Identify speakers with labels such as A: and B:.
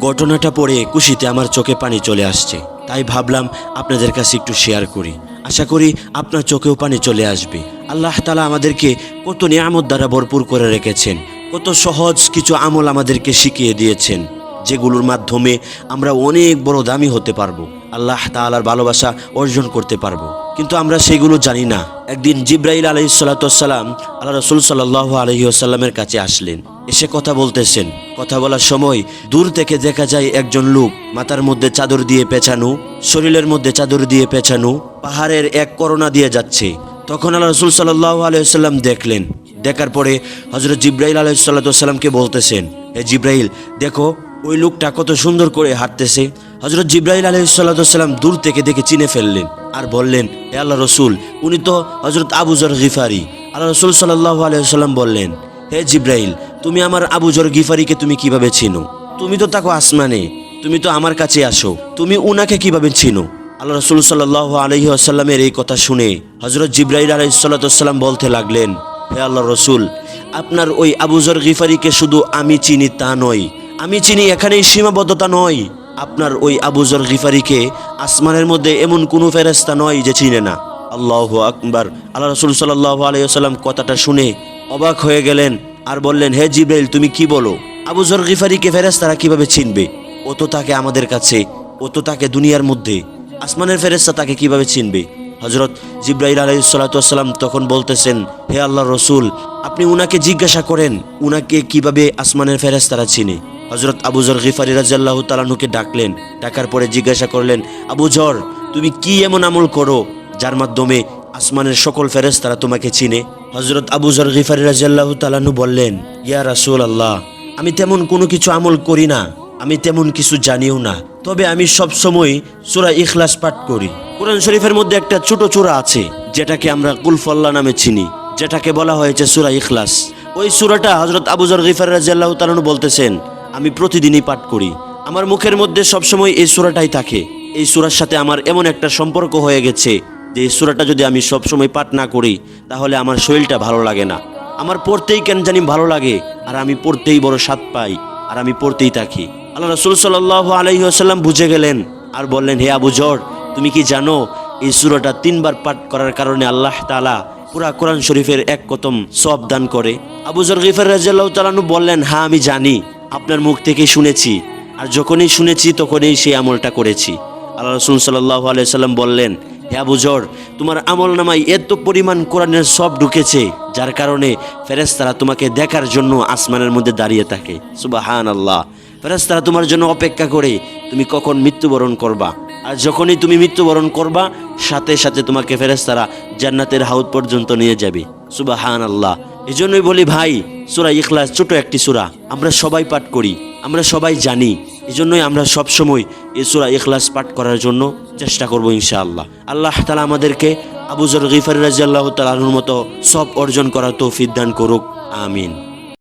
A: ঘটনাটা পড়ে খুশিতে আমার চোখে পানি চলে আসছে। তাই ভাবলাম আপনাদের কাছে একটু শেয়ার করি। আশা করি আপনার চোখেও পানি চলে আসবে। আল্লাহ তালা আমাদেরকে কত নিয়ামত দ্বারা ভরপুর করে রেখেছেন। কত সহজ কিছু আমল আমাদেরকে শিখিয়ে দিয়েছেন। যেগুলোর মাধ্যমে আমরা অনেক বড় দামি হতে পারব। আল্লাহ তাআলার ভালোবাসা অর্জন করতে পারব। কিন্তু আমরা সেগুলো জানি না। একদিন জিব্রাইল আলহি সাল্লাতাম আল্লাহ রসুল সাল্লাহ আলহি আসাল্লামের কাছে আসলেন। এসে কথা বলতেছেন। কথা বলার সময় দূর থেকে দেখা যায় একজন লোক মাথার মধ্যে চাদর দিয়ে পেঁচানো শরীরের মধ্যে চাদর দিয়ে পেঁচানো পাহাড়ের এক করোনা দিয়ে যাচ্ছে। তখন আল্লাহ রসুল সাল্লাহ আলহিহাল্লাম দেখলেন। দেখার পরে হজরত জিব্রাইল আলহিসাল্লামকে বলতেছেন, হে জিব্রাইল, দেখো ওই লোকটা কত সুন্দর করে হাঁটতেছে। হজরত জিব্রাইল আলহিসাল্লাম দূর থেকে দেখে চিনে ফেললেন আর বললেন হে আল্লাহ রসুল, উনি তো হজরত আবুজর গিফারি। আল্লাহ রসুল সাল্লাহ আলহিহাল্লাম বললেন, হে জিব্রাইল, তুমি আমার আবুজর গিফারিকে তুমি কীভাবে চিনো? তুমি তো তাকে আসমানে, তুমি তো আমার কাছে আসো, তুমি উনাকে কীভাবে চিনো? আল্লাহ রসুল সাল্লাহ আলহি আসাল্লামের এই কথা শুনে হজরত জিব্রাইল আলহিসাল্লাম বলতে লাগলেন, হে আল্লাহ রসুল, আপনার ওই আবুজর গিফারিকে শুধু আমি চিনি তা নয় আমি চিনি এখানেই সীমাবদ্ধতা নয়। আপনার ওই আবুজর গিফারিকে আসমানের মধ্যে এমন কোনো ফেরেস্তা নয় যে চিনে না। আল্লাহ আকবার। আল্লাহ রসুল সাল্লাহ আলাইসাল্লাম কথাটা শুনে অবাক হয়ে গেলেন আর বললেন, হে জিব্রাইল তুমি কি বলো? আবুজর গিফারিকে ফেরেস্তারা কীভাবে চিনবে? ও তো তাকে আমাদের কাছে, ও তো তাকে দুনিয়ার মধ্যে। আসমানের ফেরেস্তা তাকে কীভাবে চিনবে? হজরত জিব্রাইল আলাইসাল্লাম তখন বলতেছেন, হে আল্লাহ রসুল, আপনি উনাকে জিজ্ঞাসা করেন, উনাকে কীভাবে আসমানের ফেরেস্তারা চিনে? হজরত আবুজর গিফারি রাজাল্লাহ তালানুকে ডাকলেন। ডাকার পরে জিজ্ঞাসা করলেন আবুজর তুমি কি এমন আমল করো যার মাধ্যমে আসমানের সকল ফেরেস্তারা তোমাকে চিনে? হজরত আবুজর গিফারি রাজাল্লাহ তালানু বললেন, ইয়া রাসুল আল্লাহ আমি তেমন কোনো কিছু আমল করি না, আমি তেমন কিছু জানিও না। তবে আমি সব সময় সূরা ইখলাস পাঠ করি। কোরআন শরীফের মধ্যে একটা ছোট চূড়া আছে, যেটাকে আমরা কুলফল্লা নামে চিনি, যেটাকে বলা হয়েছে সুরা ইখলাস। ওই সূরাটা হযরত আবুজর গিফার রাদিয়াল্লাহু তাআলা বলতেছেন আমি প্রতিদিনই পাঠ করি। আমার মুখের মধ্যে সবসময় এই সূরাটাই থাকে। এই সুরার সাথে আমার এমন একটা সম্পর্ক হয়ে গেছে যে এই সূরাটা যদি আমি সবসময় পাঠ না করি, তাহলে আমার শরীরটা ভালো লাগে না। আমার পড়তেই কেন জানি ভালো লাগে, আর আমি পড়তেই বড় স্বাদ পাই, আর আমি পড়তেই থাকি। আল্লাহ রসুল সাল্লাহ আলহিহাসাল্লাম বুঝে গেলেন আর বললেন, হে আবু জর, তুমি কি জানো এই সুরাটা তিনবার পাঠ করার কারণে আল্লাহ তালা পুরা কোরআন শরীফের এক কতম সব দান করে? আবু জর গিফার রাজিয়াল্লাহ তালানু বললেন হ্যাঁ আমি জানি। আপনার মুখ থেকেই শুনেছি। আর যখনই শুনেছি, তখনই সেই আমলটা করেছি। আল্লাহ রসুল সাল্লাহ আলাইসাল্লাম বললেন, হে আবুজর তোমার আমল নামায় এত পরিমাণ কোরআনের সব ঢুকেছে, যার কারণে ফেরেস্তারা তোমাকে দেখার জন্য আসমানের মধ্যে দাঁড়িয়ে থাকে। সুবাহান আল্লাহ ফেরেস্তারা তোমার জন্য অপেক্ষা করে, তুমি কখন মৃত্যুবরণ করবা? আর যখনই তুমি মৃত্যুবরণ করবা, সাথে সাথে তোমাকে ফেরেস্তারা জান্নাতের হাউদ পর্যন্ত নিয়ে যাবে। সুবাহান আল্লাহ এই জন্যই বলি ভাই সুরা ইখলাস, ছোট একটি সুরা। আমরা সবাই পাঠ করি, আমরা সবাই জানি। এই জন্যই আমরা সবসময় এই সুরা ইখলাস পাঠ করার জন্য চেষ্টা করব ইনশাআল্লাহ। আল্লাহ তালা আমাদেরকে আবুজর গিফার রাজিয়াল্লাহ তালাহুর মতো সব অর্জন করার তৌফিক দান করুক। আমিন।